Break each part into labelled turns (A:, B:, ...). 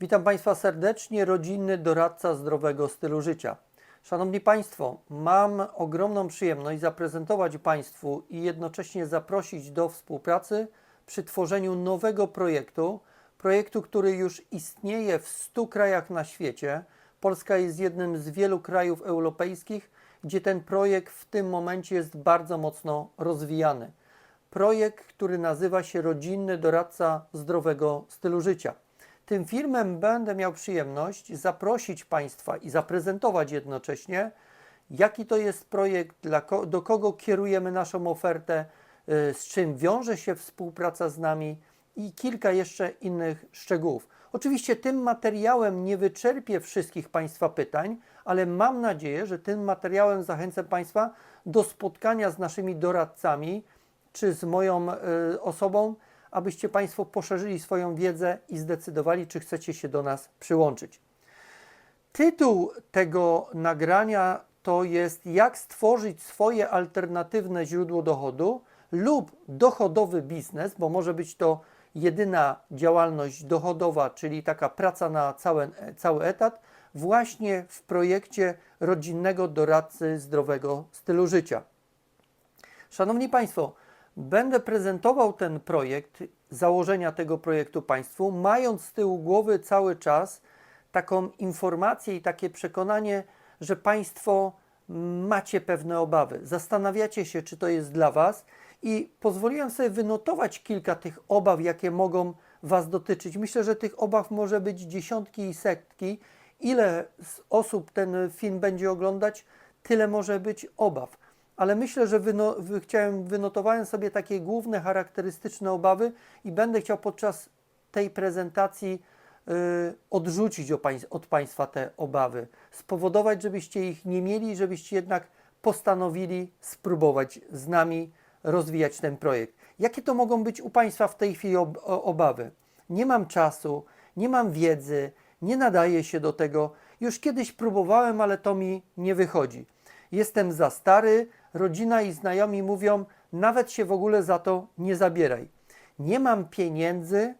A: Witam Państwa serdecznie, rodzinny doradca zdrowego stylu życia. Szanowni Państwo, mam ogromną przyjemność zaprezentować Państwu i jednocześnie zaprosić do współpracy przy tworzeniu nowego projektu, projektu, który już istnieje w 100 krajach na świecie. Polska jest jednym z wielu krajów europejskich, gdzie ten projekt w tym momencie jest bardzo mocno rozwijany. Projekt, który nazywa się Rodzinny Doradca Zdrowego Stylu Życia. Tym filmem będę miał przyjemność zaprosić Państwa i zaprezentować jednocześnie, jaki to jest projekt, do kogo kierujemy naszą ofertę, y, z czym wiąże się współpraca z nami i kilka jeszcze innych szczegółów. Oczywiście tym materiałem nie wyczerpię wszystkich Państwa pytań, ale mam nadzieję, że tym materiałem zachęcę Państwa do spotkania z naszymi doradcami czy z moją y, osobą, abyście Państwo poszerzyli swoją wiedzę i zdecydowali, czy chcecie się do nas przyłączyć. Tytuł tego nagrania to jest Jak stworzyć swoje alternatywne źródło dochodu lub dochodowy biznes, bo może być to jedyna działalność dochodowa, czyli taka praca na cały, cały etat, właśnie w projekcie rodzinnego doradcy zdrowego stylu życia. Szanowni Państwo, będę prezentował ten projekt, założenia tego projektu Państwu, mając z tyłu głowy cały czas taką informację i takie przekonanie, że Państwo macie pewne obawy, zastanawiacie się, czy to jest dla Was i pozwoliłem sobie wynotować kilka tych obaw, jakie mogą Was dotyczyć. Myślę, że tych obaw może być dziesiątki i setki. Ile osób ten film będzie oglądać, tyle może być obaw ale myślę, że wyno, wy, chciałem, wynotowałem sobie takie główne charakterystyczne obawy i będę chciał podczas tej prezentacji y, odrzucić od Państwa te obawy, spowodować, żebyście ich nie mieli, żebyście jednak postanowili spróbować z nami rozwijać ten projekt. Jakie to mogą być u Państwa w tej chwili ob, obawy? Nie mam czasu, nie mam wiedzy, nie nadaję się do tego. Już kiedyś próbowałem, ale to mi nie wychodzi. Jestem za stary, rodzina i znajomi mówią, nawet się w ogóle za to nie zabieraj. Nie mam pieniędzy,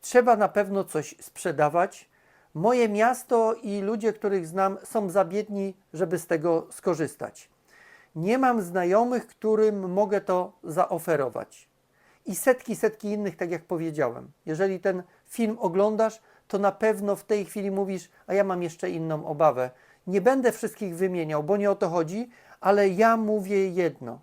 A: trzeba na pewno coś sprzedawać. Moje miasto i ludzie, których znam, są za biedni, żeby z tego skorzystać. Nie mam znajomych, którym mogę to zaoferować. I setki, setki innych, tak jak powiedziałem. Jeżeli ten film oglądasz, to na pewno w tej chwili mówisz, a ja mam jeszcze inną obawę. Nie będę wszystkich wymieniał, bo nie o to chodzi, ale ja mówię jedno.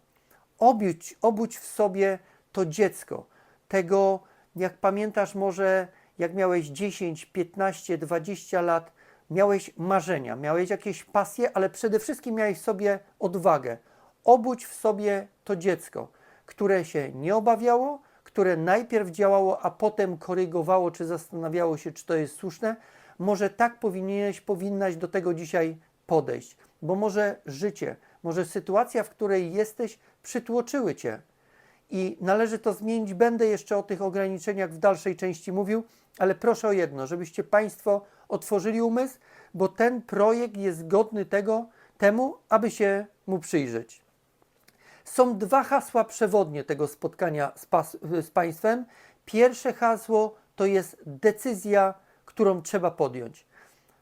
A: Obudź, obudź w sobie to dziecko. Tego, jak pamiętasz, może jak miałeś 10, 15, 20 lat, miałeś marzenia, miałeś jakieś pasje, ale przede wszystkim miałeś w sobie odwagę. Obudź w sobie to dziecko, które się nie obawiało, które najpierw działało, a potem korygowało, czy zastanawiało się, czy to jest słuszne. Może tak powinieneś, powinnaś do tego dzisiaj podejść, bo może życie, może sytuacja, w której jesteś, przytłoczyły cię i należy to zmienić. Będę jeszcze o tych ograniczeniach w dalszej części mówił, ale proszę o jedno, żebyście Państwo otworzyli umysł, bo ten projekt jest godny tego, temu, aby się mu przyjrzeć. Są dwa hasła przewodnie tego spotkania z, pas, z Państwem. Pierwsze hasło to jest decyzja, którą trzeba podjąć.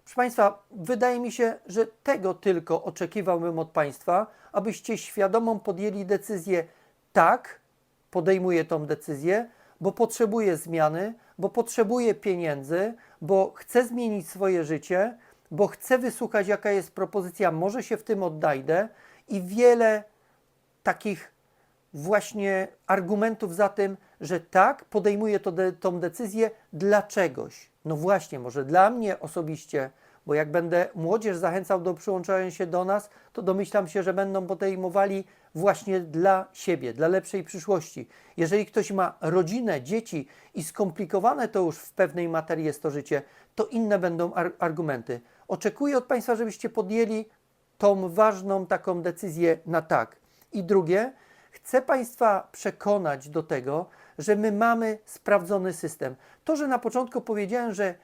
A: Proszę Państwa, wydaje mi się, że tego tylko oczekiwałbym od Państwa, abyście świadomą podjęli decyzję tak, podejmuję tą decyzję, bo potrzebuję zmiany, bo potrzebuję pieniędzy, bo chcę zmienić swoje życie, bo chcę wysłuchać, jaka jest propozycja, może się w tym oddajdę i wiele takich właśnie argumentów za tym, że tak, podejmuję to de, tą decyzję dla czegoś. No właśnie, może dla mnie osobiście, bo jak będę młodzież zachęcał do przyłączania się do nas, to domyślam się, że będą podejmowali właśnie dla siebie, dla lepszej przyszłości. Jeżeli ktoś ma rodzinę, dzieci i skomplikowane to już w pewnej materii jest to życie, to inne będą ar argumenty. Oczekuję od Państwa, żebyście podjęli tą ważną taką decyzję na tak. I drugie, chcę Państwa przekonać do tego, że my mamy sprawdzony system. To, że na początku powiedziałem, że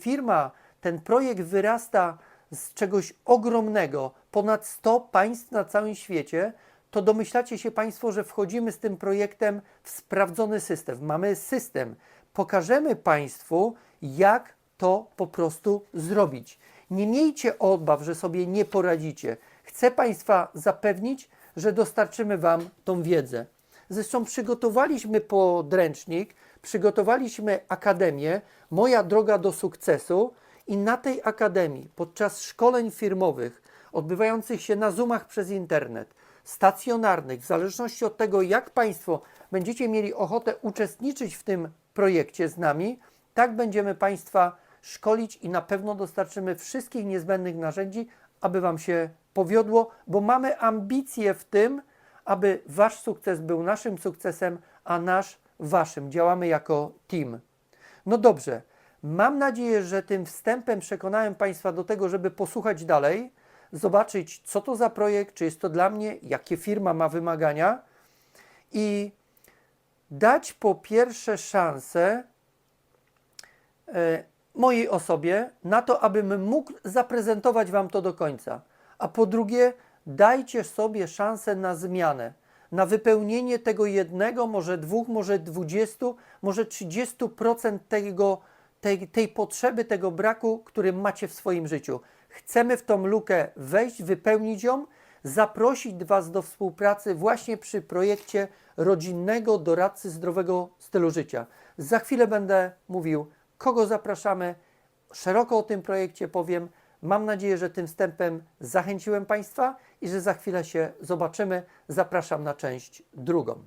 A: firma, ten projekt wyrasta z czegoś ogromnego, ponad 100 państw na całym świecie, to domyślacie się Państwo, że wchodzimy z tym projektem w sprawdzony system. Mamy system. Pokażemy Państwu, jak to po prostu zrobić. Nie miejcie obaw, że sobie nie poradzicie. Chcę Państwa zapewnić, że dostarczymy Wam tą wiedzę. Zresztą przygotowaliśmy podręcznik, przygotowaliśmy akademię Moja droga do sukcesu. I na tej akademii podczas szkoleń firmowych odbywających się na Zoomach przez internet, stacjonarnych, w zależności od tego, jak Państwo będziecie mieli ochotę uczestniczyć w tym projekcie z nami, tak będziemy Państwa szkolić i na pewno dostarczymy wszystkich niezbędnych narzędzi, aby Wam się powiodło, bo mamy ambicje w tym, aby Wasz sukces był naszym sukcesem, a nasz Waszym. Działamy jako team. No dobrze, mam nadzieję, że tym wstępem przekonałem Państwa do tego, żeby posłuchać dalej, zobaczyć, co to za projekt, czy jest to dla mnie, jakie firma ma wymagania i dać po pierwsze szansę e, mojej osobie na to, abym mógł zaprezentować Wam to do końca. A po drugie, dajcie sobie szansę na zmianę, na wypełnienie tego jednego, może dwóch, może dwudziestu, może 30% tego, tej, tej potrzeby, tego braku, który macie w swoim życiu. Chcemy w tą lukę wejść, wypełnić ją, zaprosić Was do współpracy właśnie przy projekcie rodzinnego doradcy zdrowego stylu życia. Za chwilę będę mówił, kogo zapraszamy, szeroko o tym projekcie powiem. Mam nadzieję, że tym wstępem zachęciłem Państwa i że za chwilę się zobaczymy. Zapraszam na część drugą.